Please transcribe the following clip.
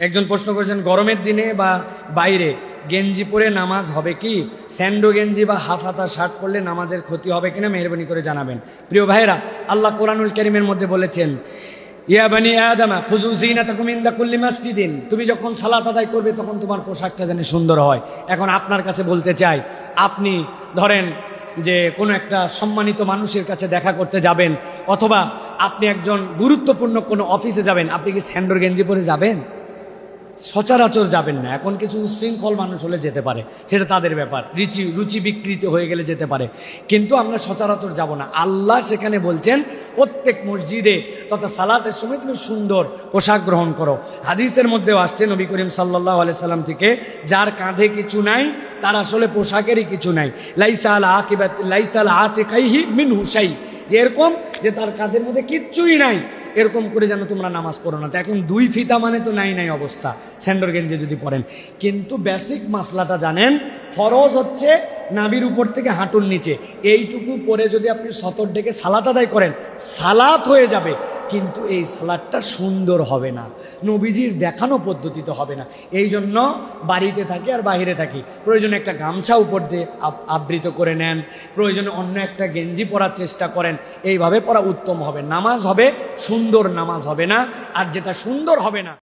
একজন প্রশ্ন করেছেন, গরমের দিনে বা বাইরে গেঞ্জি পরে নামাজ হবে কি? স্যান্ডো গেঞ্জি বা হাফ হাতা শার্ট পরলে নামাজের ক্ষতি হবে কিনা মেহরবানি করে জানাবেন। প্রিয় ভাইরা আল্লাহ কোরআনুল করিমের মধ্যে বলেছেন তুমি যখন সালাত আদায় করবে, তখন তোমার পোশাকটা যেন সুন্দর হয়। এখন আপনার কাছে বলতে চাই, আপনি ধরেন যে কোনো একটা সম্মানিত মানুষের কাছে দেখা করতে যাবেন, অথবা আপনি একজন গুরুত্বপূর্ণ কোনো অফিসে যাবেন, আপনি কি স্যান্ডোর গেঞ্জি পরে যাবেন? সচরাচর যাবেন না। এখন কিছু উশৃঙ্খল মানুষ হলে যেতে পারে। সেটা তাদের ব্যাপার। রুচি রুচি বিকৃত হয়ে গেলে যেতে পারে। কিন্তু আমরা সচরাচর যাব না। আল্লাহ সেখানে বলছেন, প্রত্যেক মসজিদে তথা সালাতের সময় তুমি সুন্দর পোশাক গ্রহণ করো। হাদিসের মধ্যেও আসছে, নবী করিম সাল্লাহ সাল্লাম থেকে, যার কাঁধে কিছু নাই, তার আসলে পোশাকেরই কিছু নাই। লাইসা আল আকিবাত লাইসা আল আতে খাইহি মিন হুসাই এরকম যে তার কাঁধের মধ্যে কিচ্ছুই নাই। এরকম করে যেন তোমরা নামাজ পড়ো না। তো এখন দুই ফিতা মানে তো নাই নাই অবস্থা, স্যান্ডর গেঞ্জে যদি পড়েন কিন্তু বেসিক মাসলাটা জানেন, ফরজ হচ্ছে নাবির উপর থেকে হাঁটুর নিচে। এইটুকু পরে যদি আপনি সতর ডেকে সালাত আদায় করেন, সালাত হয়ে যাবে। কিন্তু এই সালাদটা সুন্দর হবে না। নবীজির দেখানো পদ্ধতিতে হবে না। এই জন্য বাড়িতে থাকি আর বাহিরে থাকি। প্রয়োজনে একটা গামছা উপর দিয়ে আবৃত করে নেন। প্রয়োজনে অন্য একটা গেঞ্জি পরার চেষ্টা করেন। এইভাবে পরা উত্তম হবে। নামাজ হবে, সুন্দর নামাজ হবে না। আর যেটা সুন্দর হবে না